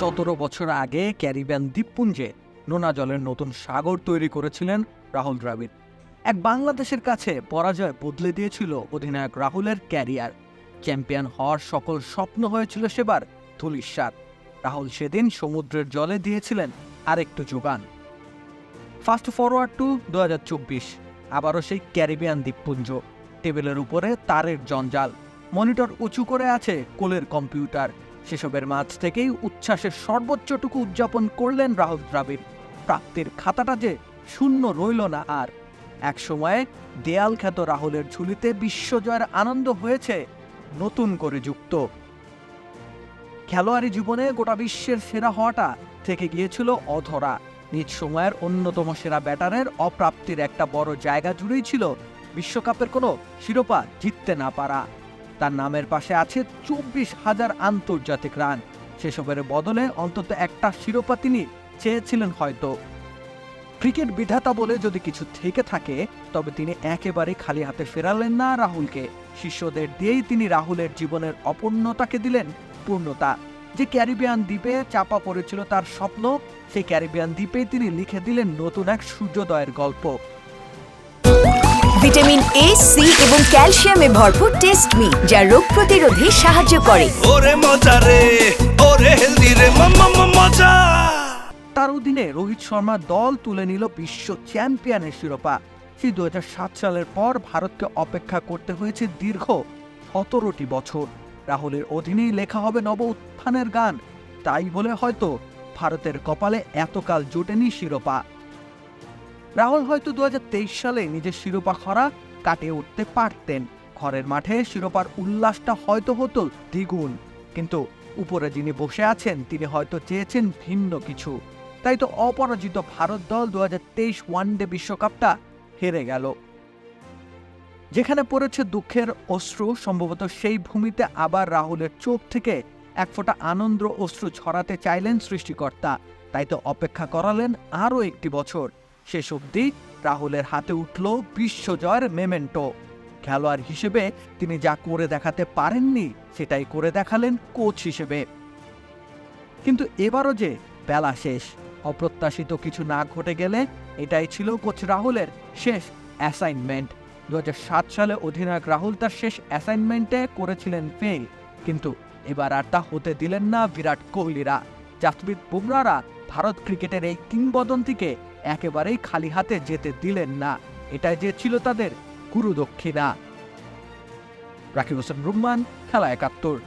সতেরো বছর আগে ক্যারিবিয়ান দ্বীপপুঞ্জে নোনা জলের নতুন সাগর তৈরি করেছিলেন রাহুল দ্রাবিড়। এক বাংলাদেশের কাছে পরাজয় বদলে দিয়েছিল অধিনায়ক রাহুলের ক্যারিয়ার। চ্যাম্পিয়ন হওয়ার সকল স্বপ্ন হয়েছিল সেবার ধুলিস্বাদ। রাহুল সেদিন সমুদ্রের জলে দিয়েছিলেন আরেকটু যোগান। ফাস্ট ফরওয়ার্ড টু দু হাজার চব্বিশ, আবারও সেই ক্যারিবিয়ান দ্বীপপুঞ্জ। টেবিলের উপরে তারের জঞ্জাল, মনিটর উঁচু করে আছে কোলের কম্পিউটার। সেসবের মাঝ থেকেই উচ্ছ্বাসের সর্বোচ্চটুকু উদযাপন করলেন রাহুল দ্রাবিড়। প্রাপ্তির খাতাটা যে শূন্য রইল না আর। এক সময়ে দেয়াল খ্যাত রাহুলের ঝুলিতে বিশ্বজয়ের আনন্দ হয়েছে নতুন করে যুক্ত। খেলোয়াড়ি জীবনে গোটা বিশ্বের সেরা হওয়াটা থেকে গিয়েছিল অধরা। নিজ সময়ের অন্যতম সেরা ব্যাটারের অপ্রাপ্তির একটা বড় জায়গা জুড়েই ছিল বিশ্বকাপের কোনো শিরোপা জিততে না পারা। তার নামের পাশে আছে চব্বিশ হাজার আন্তর্জাতিক রান। সেসবের বদলে অন্তত একটা শিরোপা তিনি চেয়েছিলেন হয়তো। ক্রিকেট বিধাতা বলে যদি কিছু থেকে থাকে, তবে তিনি একেবারে খালি হাতে ফেরালেন না রাহুলকে। শিষ্যদের দিয়েই তিনি রাহুলের জীবনের অপূর্ণতাকে দিলেন পূর্ণতা। যে ক্যারিবিয়ান দ্বীপে চাপা পড়েছিল তার স্বপ্ন, সেই ক্যারিবিয়ান দ্বীপে তিনি লিখে দিলেন নতুন এক সূর্যোদয়ের গল্প। ভিটামিন এ সি এবং ক্যালসিয়ামে ভরপুর টেস্ট মি যা রোগ প্রতিরোধে সাহায্য করে। ওরে মজা রে ওরে হেলদি রে মাম্মা মজা। তার অধীনে রোহিত শর্মা দল তুলে নিল বিশ্ব চ্যাম্পিয়নের শিরোপা। সেই দু সালের পর ভারতকে অপেক্ষা করতে হয়েছে দীর্ঘ সতেরোটি বছর। রাহুলের অধীনেই লেখা হবে নব উত্থানের গান। তাই বলে হয়তো ভারতের কপালে এতকাল জোটেনি শিরোপা। রাহুল হয়তো দু হাজার তেইশ সালে নিজের শিরোপা খরা কাটিয়ে উঠতে পারতেন। ঘরের মাঠে শিরোপার উল্লাসটা হয়তো হতো দ্বিগুণ। কিন্তু উপরে যিনি বসে আছেন, তিনি হয়তো চেয়েছেন ভিন্ন কিছু। তাই তো অপরাজিত ভারত দল দুহাজার তেইশ ওয়ানডে বিশ্বকাপটা হেরে গেল। যেখানে পড়েছে দুঃখের অশ্রু, সম্ভবত সেই ভূমিতে আবার রাহুলের চোখ থেকে এক ফোঁটা আনন্দ অশ্রু ছড়াতে চাইলেন সৃষ্টিকর্তা। তাই তো অপেক্ষা করালেন আরও একটি বছর। শেষ অবধি রাহুলের হাতে উঠল বিশ্বজয়ের মেমেন্টো। খেলোয়াড় হিসেবে তিনি যা করে দেখাতে পারেননি, সেটাই করে দেখালেন কোচ হিসেবে। কিন্তু এবারও যে বেলা শেষ, অপ্রত্যাশিত কিছু না ঘটে গেলে এটাই ছিল কোচ রাহুলের শেষ অ্যাসাইনমেন্ট দু হাজার সাত সালে অধিনায়ক রাহুল তার শেষ অ্যাসাইনমেন্টে করেছিলেন ফেল কিন্তু এবার আর তা হতে দিলেন না বিরাট কোহলিরা। জাসপ্রীত বুমরারা ভারত ক্রিকেটের এই কিংবদন্তিকে একেবারেই খালি হাতে যেতে দিলেন না। এটাই যে ছিল তাদের গুরুদক্ষিণা। রাকিব হোসেন রুম্মান খেলা একাত্তর।